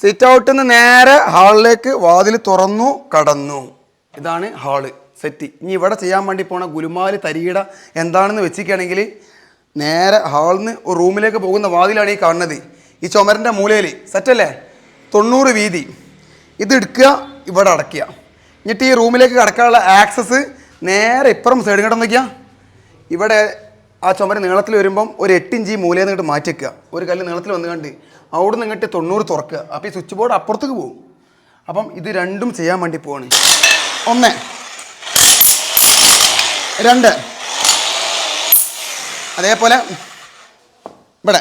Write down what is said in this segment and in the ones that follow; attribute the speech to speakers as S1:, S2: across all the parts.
S1: Sit ഔട്ടിൽ നിന്ന് നേരെ ഹാളിലേക്ക് വാതിൽ തുറന്നു കടന്നു. ഇതാണ് ഹാൾ സെറ്റ് ഇനി ഇവിടെ ചെയ്യാൻ വേണ്ടി പോണ ഗുലുമാൽ തരികിട എന്താണെന്ന് വെച്ചിരിക്കുകയാണെങ്കിൽ നേരെ ഹാളിൽ നിന്ന് റൂമിലേക്ക് പോകുന്ന വാതിലാണ് ഈ കാണുന്നത്. ഈ ചുമരന്റെ മൂലയിൽ സെറ്റല്ലേ തൊണ്ണൂറ് വീതി. ഇത് എടുക്കുക ഇവിടെ അടയ്ക്കുക. എന്നിട്ട് ഈ റൂമിലേക്ക് കടക്കാനുള്ള ആക്സസ് നേരെ ഇപ്പുറം സൈഡ് കിടന്നു നോക്കിയാൽ ഇവിടെ ആ ചുമര് നീളത്തിൽ വരുമ്പം ഒരു എട്ടിഞ്ചി മൂലയിൽ നിന്നിട്ട് മാറ്റി വെക്കുക. ഒരു കല്ല് നീളത്തിൽ വന്ന് കണ്ട് അവിടെ നിന്ന് ഇങ്ങോട്ട് തൊണ്ണൂറ് തുറക്കുക. അപ്പോൾ ഈ സ്വിച്ച് ബോർഡ് അപ്പുറത്തേക്ക് പോകും അപ്പം ഇത് രണ്ടും ചെയ്യാൻ വേണ്ടി പോവാണ്. ഒന്ന് രണ്ട്. അതേപോലെ ഇവിടെ.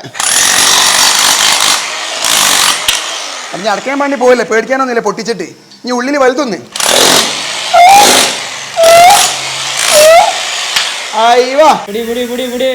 S1: അപ്പം ഞാൻ അടയ്ക്കാൻ വേണ്ടി പോയില്ലേ പേടിക്കാനൊന്നുമില്ല. പൊട്ടിച്ചിട്ട്. ഇനി ഉള്ളിൽ വലുതൊന്ന്. അയ്യോ
S2: പിടി കുടി കുടി പിടി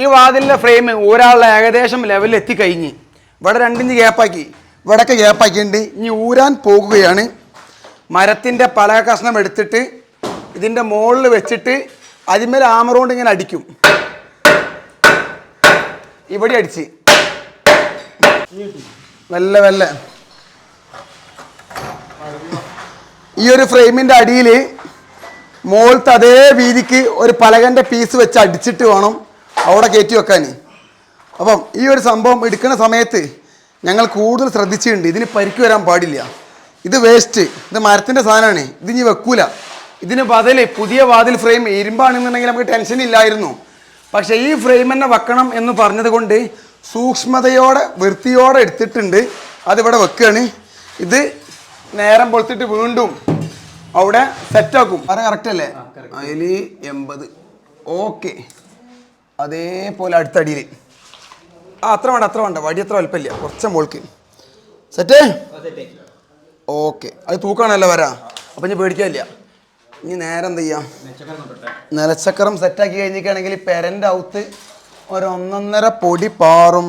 S1: ഈ വാതിലിന്റെ ഫ്രെയിം ഒരാളുടെ ഏകദേശം ലെവലിൽ എത്തിക്കഴിഞ്ഞ് ഇവിടെ രണ്ടിഞ്ച് ഗ്യാപ്പാക്കി ഇവിടൊക്കെ ഗ്യാപ്പാക്കിയിട്ടുണ്ട് ഇനി ഊരാൻ പോകുകയാണ്. മരത്തിന്റെ പല കഷ്ണം എടുത്തിട്ട് ഇതിന്റെ മുകളിൽ വെച്ചിട്ട് അതിന്മേൽ ആമറോണ്ട് ഇങ്ങനെ അടിക്കും. ഇവിടെ അടിച്ച്. വെല്ല വെല്ല ഈ ഒരു ഫ്രെയിമിന്റെ അടിയിൽ മുകളിലത്തെ അതേ വീതിക്ക് ഒരു പലകന്റെ പീസ് വെച്ച് അടിച്ചിട്ട് വേണം. അവിടെ കയറ്റി വെക്കാൻ. അപ്പം ഈ ഒരു സംഭവം എടുക്കുന്ന സമയത്ത് ഞങ്ങൾ കൂടുതൽ ശ്രദ്ധിച്ചിട്ടുണ്ട്. ഇതിന് പരിക്ക് വരാൻ പാടില്ല. ഇത് വേസ്റ്റ് ഇത് മരത്തിന്റെ സാധനമാണ്. ഇത് ഇനി വെക്കൂല. ഇതിന് ബദൽ പുതിയ വാതിൽ ഫ്രെയിം ഇരുമ്പാണെന്നുണ്ടെങ്കിൽ നമുക്ക് ടെൻഷൻ ഇല്ലായിരുന്നു. പക്ഷേ ഈ ഫ്രെയിം തന്നെ വെക്കണം എന്ന് പറഞ്ഞത് കൊണ്ട് സൂക്ഷ്മതയോടെ വൃത്തിയോടെ എടുത്തിട്ടുണ്ട്. അതിവിടെ വെക്കുകയാണ്. ഇത് നേരം പൊളിച്ചിട്ട് വീണ്ടും അവിടെ സെറ്റാക്കും അത് കറക്റ്റ് അല്ലേ? അതിൽ എൺപത്. ഓക്കെ അതേപോലെ അടുത്തടിയിൽ ആ അത്ര വേണ്ട അത്ര വേണ്ട. വടി അത്ര വലുപ്പമില്ല. കുറച്ച് മോൾക്ക്. സെറ്റ് ഓക്കെ അത് തൂക്കാണല്ലോ വരാ. അപ്പം ഞാൻ പേടിക്കാനില്ല. ഇനി നേരെ എന്ത് ചെയ്യാം? നിലച്ചക്രം സെറ്റാക്കി കഴിഞ്ഞിട്ടാണെങ്കിൽ പെരന്റെ ഔത്ത് ഒരൊന്നൊന്നര പൊടി പാറും.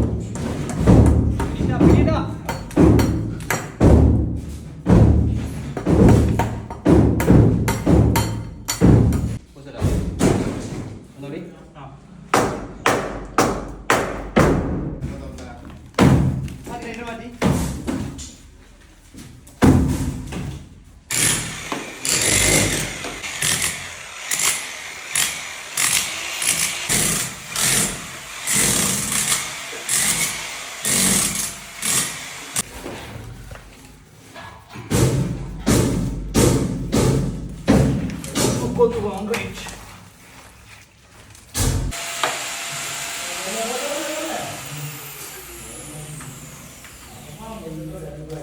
S2: नीट माती 的一个人，对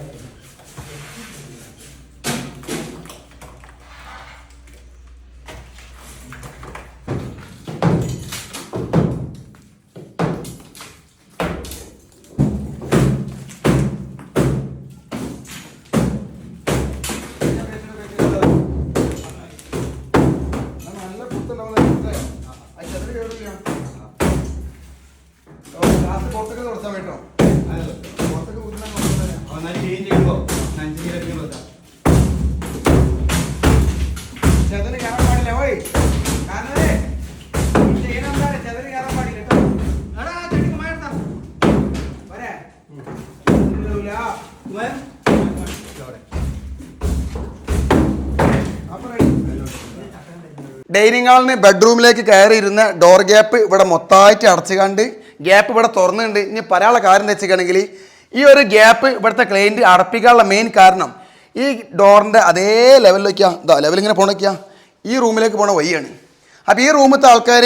S1: ഡൈനിങ് ഹാളിന് ബെഡ്റൂമിലേക്ക് കയറിയിരുന്ന ഡോർ ഗ്യാപ്പ് ഇവിടെ മൊത്തമായിട്ട് അടച്ചു കണ്ട് ഗ്യാപ്പ് ഇവിടെ തുറന്നിട്ടുണ്ട്. ഇനി പല ആളെ കാര്യം വെച്ചിട്ടാണെങ്കിൽ ഈ ഒരു ഗ്യാപ്പ് ഇവിടുത്തെ ക്ലയന്റ് അടപ്പിക്കാനുള്ള മെയിൻ കാരണം ഈ ഡോറിന്റെ അതേ ലെവലിലേക്കാ ഇതാ ലെവൽ ഇങ്ങനെ പോണൊക്കെയാ ഈ റൂമിലേക്ക് പോണ വഴിയാണ്. അപ്പോൾ ഈ റൂമിലത്തെ ആൾക്കാർ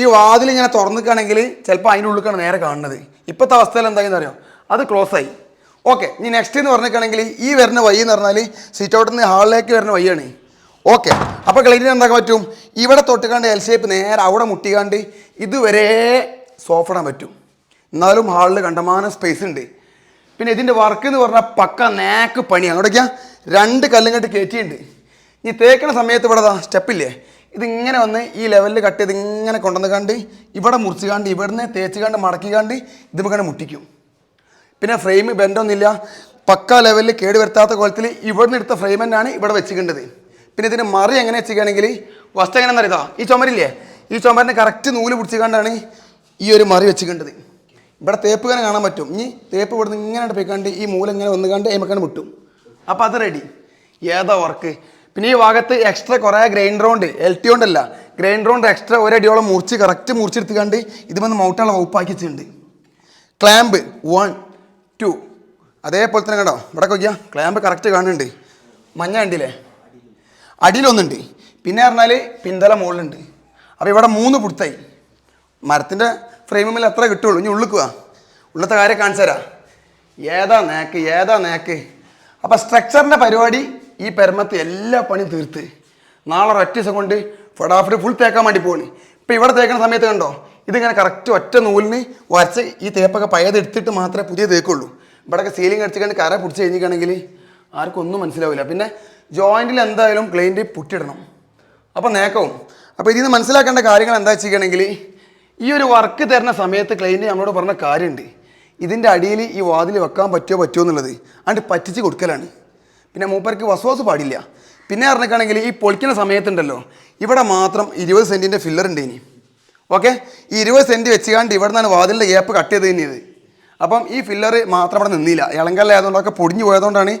S1: ഈ വാതിൽ ഇങ്ങനെ തുറന്നിക്കുകയാണെങ്കിൽ ചിലപ്പോൾ അതിന്റെ ഉള്ളിലേക്കാണ് നേരെ കാണുന്നത്. ഇപ്പോഴത്തെ അവസ്ഥയിൽ എന്തായെന്ന് അറിയാം? അത് ക്ലോസ് ആയി. ഓക്കെ ഇനി നെക്സ്റ്റ് എന്ന് പറഞ്ഞിട്ടുണ്ടെങ്കിൽ ഈ വരുന്ന വഴി എന്ന് പറഞ്ഞാൽ സിറ്റ് ഔട്ടിൽ നിന്ന് ഹാളിലേക്ക് വരുന്ന വഴിയാണ്. ഓക്കെ അപ്പോൾ ക്ലൈന്റിന് എന്താക്കാൻ പറ്റും? ഇവിടെ തൊട്ടുകാണ്ട് എൽ ഷേപ്പ് നേരെ അവിടെ മുട്ടിക്കാണ്ട് ഇതുവരെ സോഫിടാൻ പറ്റും. എന്നാലും ഹാളിൽ കണ്ടമാനം സ്പേസ് ഉണ്ട്. പിന്നെ ഇതിന്റെ വർക്ക് എന്ന് പറഞ്ഞാൽ പക്ക നേക്ക് പണിയാണ് അങ്ങോട്ടേക്കാ രണ്ട് കല്ലും കെട്ടി കയറ്റിയിട്ടുണ്ട് ഈ തേക്കണ സമയത്ത് ഇവിടെ സ്റ്റെപ്പില്ലേ? ഇതിങ്ങനെ വന്ന് ഈ ലെവലിൽ കട്ട് ചെയ്ത് ഇങ്ങനെ കൊണ്ടുവന്ന് കണ്ട് ഇവിടെ മുറിച്ച് കണ്ട് ഇവിടുന്ന് തേച്ച് കണ്ട് മടക്കി കണ്ട് ഇത് ഇതുമ്പോൾ മുട്ടിക്കും. പിന്നെ ഫ്രെയിം ബെൻഡൊന്നുമില്ല പക്ക ലെവലിൽ കേട് വരുത്താത്ത കോലത്തിൽ ഇവിടുന്ന് എടുത്ത ഫ്രെയിം തന്നെയാണ് ഇവിടെ വെച്ചിക്കേണ്ടത്. പിന്നെ ഇതിന് മറി എങ്ങനെ വെച്ചിരിക്കുകയാണെങ്കിൽ വസ്തു എങ്ങനെ അറിയാം? ഈ ചുമരില്ലേ? ഈ ചുമരിന് കറക്റ്റ് നൂൽ പിടിച്ചിക്കാണ്ടാണ് ഈ ഒരു മറി വെച്ചിക്കേണ്ടത്. ഇവിടെ തേപ്പ് ഇങ്ങനെ കാണാൻ പറ്റും. ഇനി തേപ്പ് ഇവിടുന്ന് ഇങ്ങനെ പോയിക്കാണ്ട് ഈ മൂല ഇങ്ങനെ വന്ന് കണ്ട് എമക്കാണ് മുട്ടും. അപ്പോൾ അത് റെഡി ഏതാ വർക്ക് പിന്നെ ഈ ഭാഗത്ത് എക്സ്ട്രാ കുറേ ഗ്രൈൻഡർ കൊണ്ട് എൽ ടി കൊണ്ടല്ല ഗ്രൈൻഡർ കൊണ്ട് എക്സ്ട്രാ ഒരടിയോളം മുറിച്ച് കറക്റ്റ് മുറിച്ചെടുത്ത് കണ്ട് ഇത് വന്ന് മൗട്ടുള്ള വകുപ്പാക്കി വെച്ചിട്ടുണ്ട്. ക്ലാമ്പ് വൺ ടു അതേപോലെ തന്നെ കണ്ടോ? ഇവിടെ നോക്കിയാൽ ക്ലാമ്പ് കറക്റ്റ് കാണുന്നുണ്ട്. മഞ്ഞ കണ്ടില്ലേ? അടിയിലൊന്നുണ്ട്. പിന്നെ പറഞ്ഞാൽ പിന്തല മുകളിലുണ്ട്. അപ്പോൾ ഇവിടെ മൂന്ന് പുടുത്തായി. മരത്തിന്റെ ഫ്രെയിമിൽ എത്ര കിട്ടുള്ളൂ? ഇനി ഉള്ളിക്കുക ഉള്ളത്തെ കാര്യം കാണിച്ചു തരാം. ഏതാ നേക്ക് ഏതാ നേക്ക് അപ്പോൾ സ്ട്രക്ചറിന്റെ പരിപാടി ഈ പെരമത്ത് എല്ലാ പണിയും തീർത്ത്. നാളെ ഒറ്റ ദിവസം കൊണ്ട് ഫടാഫിട്ട് ഫുൾ തേക്കാൻ വേണ്ടി പോണി ഇപ്പം ഇവിടെ തേക്കുന്ന സമയത്ത് കണ്ടോ? ഇതിങ്ങനെ കറക്റ്റ് ഒറ്റ നൂലിന് വരച്ച് ഈ തേപ്പൊക്കെ പഴയത് എടുത്തിട്ട് മാത്രമേ പുതിയ തേക്കുള്ളൂ. ഇവിടെയൊക്കെ സീലിംഗ് അടിച്ചിട്ട് കര പിടിച്ച് കഴിഞ്ഞിട്ടാണെങ്കിൽ ആർക്കും ഒന്നും മനസ്സിലാവില്ല. പിന്നെ ജോയിന്റിൽ എന്തായാലും ക്ലൈന്റ് പുട്ടിടണം അപ്പോൾ നേക്കവും അപ്പോൾ ഇതിൽ നിന്ന് മനസ്സിലാക്കേണ്ട കാര്യങ്ങൾ എന്താ വെച്ചിട്ടുണ്ടെങ്കിൽ ഈ ഒരു വർക്ക് തരുന്ന സമയത്ത് ക്ലൈന്റ് നമ്മളോട് പറഞ്ഞ കാര്യമുണ്ട്. ഇതിന്റെ അടിയിൽ ഈ വാതിൽ വെക്കാൻ പറ്റുമോ പറ്റുമോ എന്നുള്ളത്. അതുകൊണ്ട് പറ്റിച്ച് കൊടുക്കലാണ്. പിന്നെ മൂപ്പർക്ക് വസ്വാസ് പാടില്ല. പിന്നെ പറഞ്ഞിട്ടാണെങ്കിൽ ഈ പൊളിക്കുന്ന സമയത്തുണ്ടല്ലോ. ഇവിടെ മാത്രം ഇരുപത് സെന്റിന്റെ ഫില്ലർ ഉണ്ട് ഇനി ഓക്കെ ഈ ഇരുപത് സെന്റ് വെച്ചുകാണ്ട് ഇവിടെ നിന്നാണ് വാതിലിന്റെ ഗ്യാപ്പ് കട്ട് ചെയ്ത് തന്നെയത് അപ്പം ഈ ഫില്ലർ മാത്രം അവിടെ നിന്നില്ല. ഇളങ്കല്ലായതുകൊണ്ടൊക്കെ പൊടിഞ്ഞു പോയതുകൊണ്ടാണ്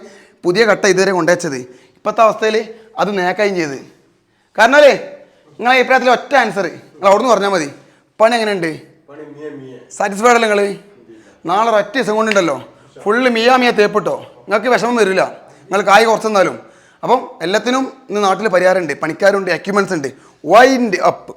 S1: പുതിയ കട്ട ഇതുവരെ കൊണ്ടുവച്ചത്. ഇപ്പോഴത്തെ അവസ്ഥയിൽ അത് നേക്കായും ചെയ്ത്. കാരണം അല്ലേ? നിങ്ങളെ അഭിപ്രായത്തിൽ ഒറ്റ ആൻസർ നിങ്ങൾ അവിടെ നിന്ന് പറഞ്ഞാൽ മതി. പണി എങ്ങനെയുണ്ട്? സാറ്റിസ്ഫൈഡ് അല്ലേ നിങ്ങൾ നാളെ ഒറ്റ ദിവസം കൊണ്ടുണ്ടല്ലോ. ഫുള്ള് മിയാ മിയ തേപ്പിട്ടോ. നിങ്ങൾക്ക് വിഷമം വരില്ല. നിങ്ങൾ കായ് കുറച്ചെന്നാലും. അപ്പം എല്ലാത്തിനും ഇന്ന് നാട്ടിൽ പരിഹാരമുണ്ട്. പണിക്കാരുണ്ട് എക്യുപ്മെന്റ്സ് ഉണ്ട്. Wind up